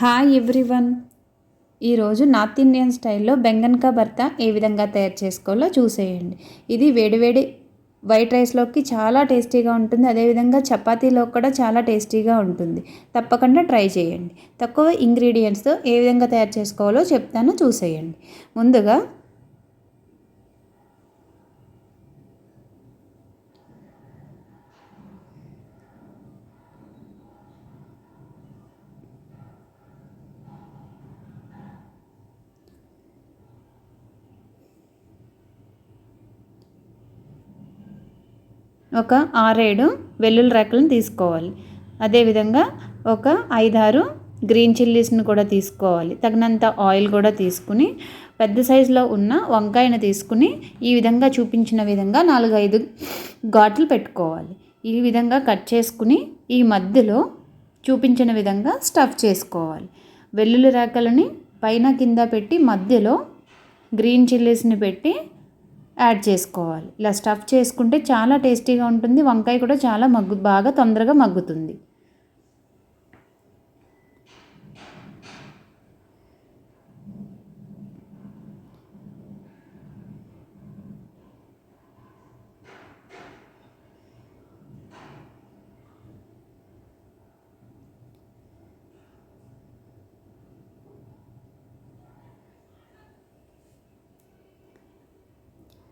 Hi everyone ఈరోజు north Indian స్టైల్లో బెంగన్కా భర్త ఏ విధంగా తయారు చేసుకోవాలో చూసేయండి. ఇది వేడివేడి వైట్ రైస్లోకి చాలా టేస్టీగా ఉంటుంది. అదేవిధంగా చపాతీలో కూడా చాలా టేస్టీగా ఉంటుంది. తప్పకుండా ట్రై చేయండి. తక్కువ ఇంగ్రీడియంట్స్తో ఏ విధంగా తయారు చేసుకోవాలో చెప్తాను చూసేయండి. ముందుగా ఒక ఆరేడు వెల్లుల్లి రెక్కలను తీసుకోవాలి. అదేవిధంగా ఒక ఐదారు గ్రీన్ చిల్లీస్ని కూడా తీసుకోవాలి. తగినంత ఆయిల్ కూడా తీసుకుని పెద్ద సైజులో ఉన్న వంకాయను తీసుకుని ఈ విధంగా చూపించిన విధంగా నాలుగైదు ఘాట్లు పెట్టుకోవాలి. ఈ విధంగా కట్ చేసుకుని ఈ మధ్యలో చూపించిన విధంగా స్టఫ్ చేసుకోవాలి. వెల్లుల్లి రేకలని పైన కింద పెట్టి మధ్యలో గ్రీన్ చిల్లీస్ని పెట్టి యాడ్ చేసుకోవాలి. ఇలా స్టఫ్ చేసుకుంటే చాలా టేస్టీగా ఉంటుంది. వంకాయ కూడా చాలా మగ్గు బాగా తొందరగా మగ్గుతుంది.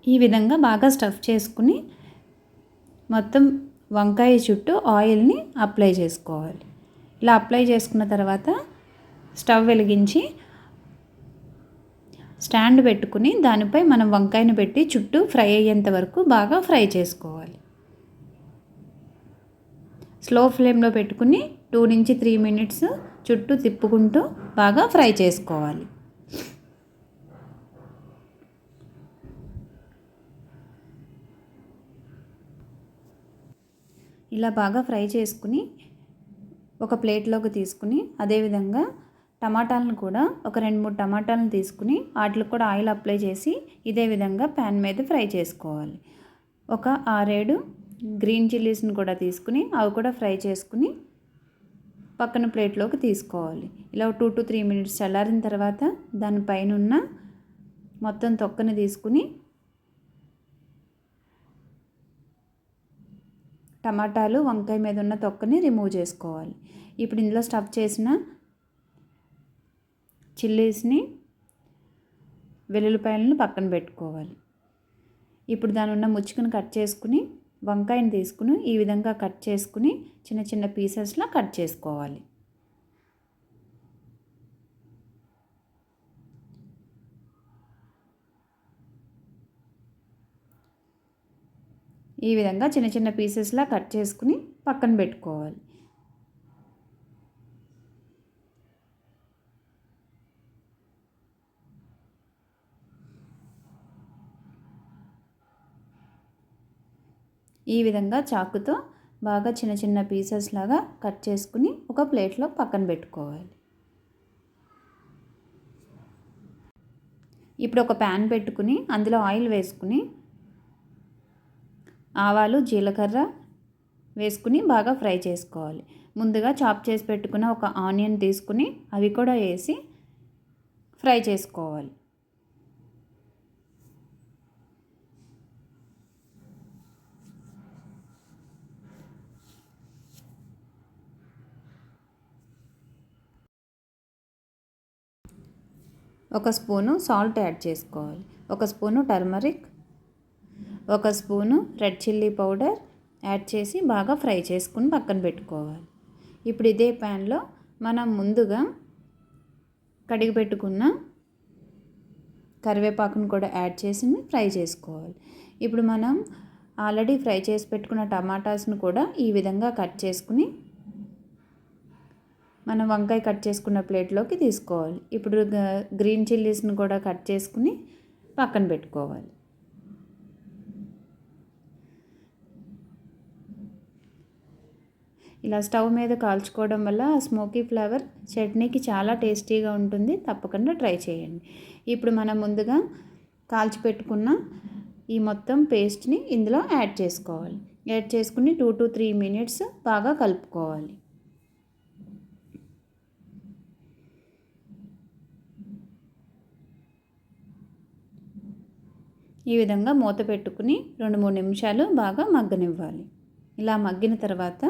ఈ విధంగా బాగా స్టఫ్ చేసుకుని మొత్తం వంకాయ చుట్టూ ఆయిల్ని అప్లై చేసుకోవాలి. ఇలా అప్లై చేసుకున్న తర్వాత స్టవ్ వెలిగించి స్టాండ్ పెట్టుకుని దానిపై మనం వంకాయను పెట్టి చుట్టూ ఫ్రై అయ్యేంత వరకు బాగా ఫ్రై చేసుకోవాలి. స్లో ఫ్లేమ్లో పెట్టుకుని టూ నుంచి త్రీ మినిట్స్ చుట్టూ తిప్పుకుంటూ బాగా ఫ్రై చేసుకోవాలి. ఇలా బాగా ఫ్రై చేసుకుని ఒక ప్లేట్లోకి తీసుకుని అదేవిధంగా టమాటాలను కూడా ఒక రెండు మూడు టమాటాలను తీసుకుని వాటికి కూడా ఆయిల్ అప్లై చేసి ఇదే విధంగా ప్యాన్ మీద ఫ్రై చేసుకోవాలి. ఒక ఆరేడు గ్రీన్ చిల్లీస్ని కూడా తీసుకుని అవి కూడా ఫ్రై చేసుకుని పక్కన ప్లేట్లోకి తీసుకోవాలి. ఇలా టూ టు త్రీ మినిట్స్ చల్లారిన తర్వాత దానిపైన ఉన్న మొత్తం తొక్కని తీసుకుని టమాటాలు వంకాయ మీద ఉన్న తొక్కని రిమూవ్ చేసుకోవాలి. ఇప్పుడు ఇందులో స్టఫ్ చేసిన చిల్లీస్ని వెల్లుల్లిపాయలను పక్కన పెట్టుకోవాలి. ఇప్పుడు దాని ఉన్న ముచ్చుకుని కట్ చేసుకుని వంకాయని తీసుకుని ఈ విధంగా కట్ చేసుకుని చిన్న చిన్న పీసెస్లా కట్ చేసుకోవాలి. ఈ విధంగా చిన్న చిన్న పీసెస్లా కట్ చేసుకుని పక్కన పెట్టుకోవాలి. ఈ విధంగా చాకుతో బాగా చిన్న చిన్న పీసెస్ లాగా కట్ చేసుకుని ఒక ప్లేట్లో పక్కన పెట్టుకోవాలి. ఇప్పుడు ఒక ప్యాన్ పెట్టుకుని అందులో ఆయిల్ వేసుకుని ఆవాలు జీలకర్ర వేసుకుని బాగా ఫ్రై చేసుకోవాలి. ముందుగా చాప్ చేసి పెట్టుకున్న ఒక ఆనియన్ తీసుకుని అవి కూడా వేసి ఫ్రై చేసుకోవాలి. ఒక స్పూను సాల్ట్ యాడ్ చేసుకోవాలి. ఒక స్పూను టర్మరిక్ ఒక spoon red chilli powder add చేసి బాగా ఫ్రై చేసుకుని పక్కన పెట్టుకోవాలి. ఇప్పుడు ఇదే ప్యాన్లో మనం ముందుగా కడిగి పెట్టుకున్న కరివేపాకును కూడా యాడ్ చేసి ఫ్రై చేసుకోవాలి. ఇప్పుడు మనం ఆల్రెడీ ఫ్రై చేసి పెట్టుకున్న టమాటాస్ను కూడా ఈ విధంగా కట్ చేసుకుని మనం వంకాయ కట్ చేసుకున్న ప్లేట్లోకి తీసుకోవాలి. ఇప్పుడు గ్రీన్ చిల్లీస్ని కూడా కట్ చేసుకుని పక్కన పెట్టుకోవాలి. ఇలా స్టవ్ మీద కాల్చుకోవడం వల్ల ఆ స్మోకీ ఫ్లేవర్ చట్నీకి చాలా టేస్టీగా ఉంటుంది. తప్పకుండా ట్రై చేయండి. ఇప్పుడు మనం ముందుగా కాల్చిపెట్టుకున్న ఈ మొత్తం పేస్ట్ని ఇందులో యాడ్ చేసుకోవాలి. యాడ్ చేసుకుని టూ టు త్రీ మినిట్స్ బాగా కలుపుకోవాలి. ఈ విధంగా మూత పెట్టుకుని రెండు మూడు నిమిషాలు బాగా మగ్గనివ్వాలి. ఇలా మగ్గిన తర్వాత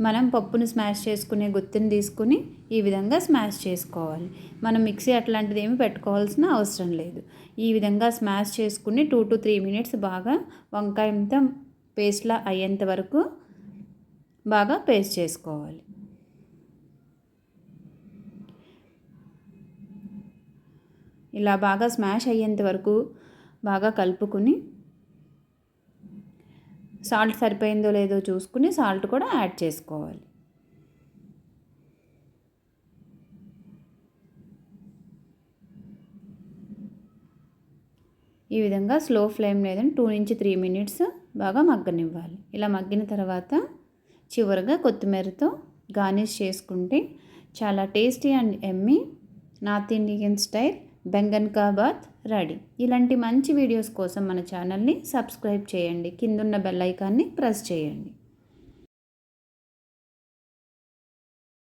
మనం పప్పును స్మాష్ చేసుకునే గుత్తిని తీసుకుని ఈ విధంగా స్మాష్ చేసుకోవాలి. మనం మిక్సీ అట్లాంటిది ఏమి పెట్టుకోవాల్సిన అవసరం లేదు. ఈ విధంగా స్మాష్ చేసుకుని టూ టు త్రీ మినిట్స్ బాగా వంకాయంతో పేస్ట్లా అయ్యేంత వరకు బాగా పేస్ట్ చేసుకోవాలి. ఇలా బాగా స్మాష్ అయ్యేంత వరకు బాగా కలుపుకుని సాల్ట్ సరిపోయిందో లేదో చూసుకుని సాల్ట్ కూడా యాడ్ చేసుకోవాలి. ఈ విధంగా స్లో ఫ్లేమ్ లేదని టూ నుంచి త్రీ మినిట్స్ బాగా మగ్గనివ్వాలి. ఇలా మగ్గిన తర్వాత చివరిగా కొత్తిమీరతో గార్నిష్ చేసుకుంటే చాలా టేస్టీ అండ్ ఎమ్మి నార్త్ ఇండియన్ స్టైల్ బెంగన్ బాత్ రెడీ. ఇలాంటి మంచి వీడియోస్ కోసం మన ఛానల్ని సబ్స్క్రైబ్ చేయండి. కిందున్న బెల్ ఐకాన్ని ప్రెస్ చేయండి.